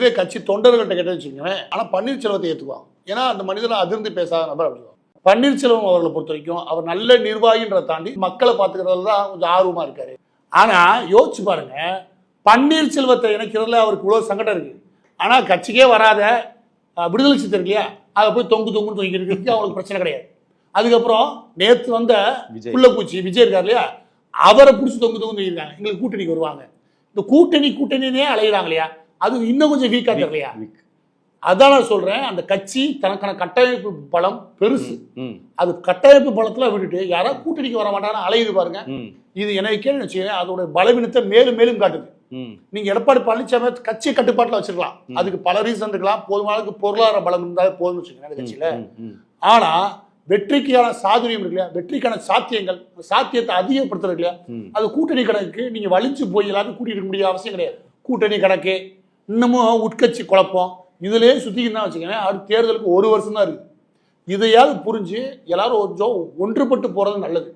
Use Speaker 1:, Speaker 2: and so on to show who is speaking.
Speaker 1: இதே கட்சி தொண்டர்கள்ட்ட கேட்டு வச்சுக்கோங்களேன். ஆனால் பன்னீர்செல்வத்தை ஏற்றுக்குவாங்க ஏன்னா அந்த மனிதனை அதிர்ந்து பேசாத நபர் அப்படி. பன்னீர்செல்வம் அவர்களை பொறுத்த வரைக்கும் அவர் நல்ல நிர்வாகின்றதை தாண்டி மக்களை பார்த்துக்கிறதுல தான் கொஞ்சம் ஆர்வமா இருக்காரு. ஆனா யோசிச்சு பாருங்க பன்னீர்செல்வத்தை இணைக்கிறதுல அவருக்கு இவ்வளவு சங்கடம் இருக்கு. ஆனா கட்சிக்கே வராத விடுதலை சித்தர் இல்லையா? அதை போய் தொங்கு தொங்குன்னு தொங்கிக்கிறதுக்கு அவங்களுக்கு பிரச்சனை கிடையாது. அதுக்கப்புறம் நேத்து வந்த. புள்ளப்பூச்சி விஜய் இருக்கார் இல்லையா? அவரை பிடிச்சி தொங்கு தொங்கு தொங்கிருக்காங்க எங்களுக்கு கூட்டணிக்கு வருவாங்க. இந்த கூட்டணி கூட்டணினே அலையிறாங்க இல்லையா? அது இன்னும் கொஞ்சம் வீக்கா தெரியலையா. அதான் நான் சொல்றேன். அந்த கட்சி தனக்கான கட்டமைப்பு பலம் பெருசு. அது கட்டமைப்பு பலத்துல விட்டுட்டு யாராவது கூட்டணிக்கு வர மாட்டாங்கன்னு அலையுது பாருங்க. இது எனக்கு கேள்வி வச்சுக்கோங்க அதோட பலவீனத்தை மேலும் மேலும் காட்டுது. நீங்க எடப்பாடி பழனிசாமி கட்சியை கட்டுப்பாட்டுல வச்சிருக்கலாம். அதுக்கு பல ரீசன் இருக்கலாம். போதுமான பொருளாதார பலம் இருந்தாலே போதும்னு வச்சுக்கோங்க அந்த கட்சியில. ஆனா வெற்றிக்கான சாதுரியம் இருக்கு இல்லையா? வெற்றிக்கான சாத்தியங்கள் சாத்தியத்தை அதிகப்படுத்துறது இல்லையா. அது கூட்டணி கணக்கு நீங்க வலிச்சு போய் எல்லாரும் கூட்டிட்டு இருக்க முடிய அவசியம் கிடையாது. கூட்டணி கணக்கு இன்னமும் உட்கட்சி குழப்பம். இதுலேயே சுத்திக்கிட்டு தான் வச்சுக்கோங்க அடுத்த தேர்தலுக்கு ஒரு வருஷம் தான் இருக்கு. இதையாவது புரிஞ்சு எல்லாரும் கொஞ்சம் ஒன்றுபட்டு போறது நல்லது.